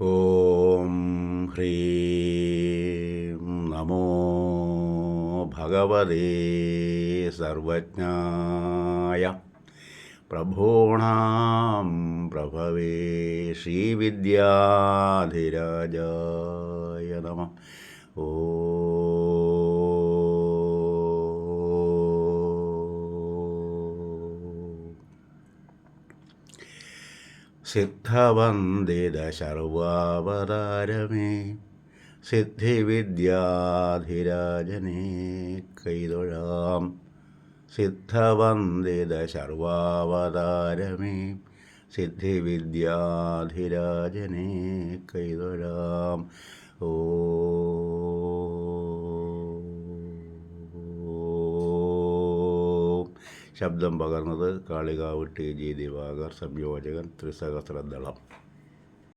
ഓം ഹ്രീം നമോ ഭഗവതേ സർവജ്ഞായ. പ്രഭോണാം പ്രഭവേ ശ്രീവിദ്യാധിരാജായ നമ. ഓ സിദ്ധവന്ദിത ശർവാവതാരമേ സിദ്ധിവിദ്യാധിരാജനേ കൈതൊഴാം. സിദ്ധവന്ദിത ശർവാവതാരമേ സിദ്ധിവിദ്യാധിരാജനേ കൈതൊഴാം. ശബ്ദം പകർന്നത് കാളികാവ് ടി ജി ദിവാകർ സംയോജകൻ ത്രിസഹസ്രദളം.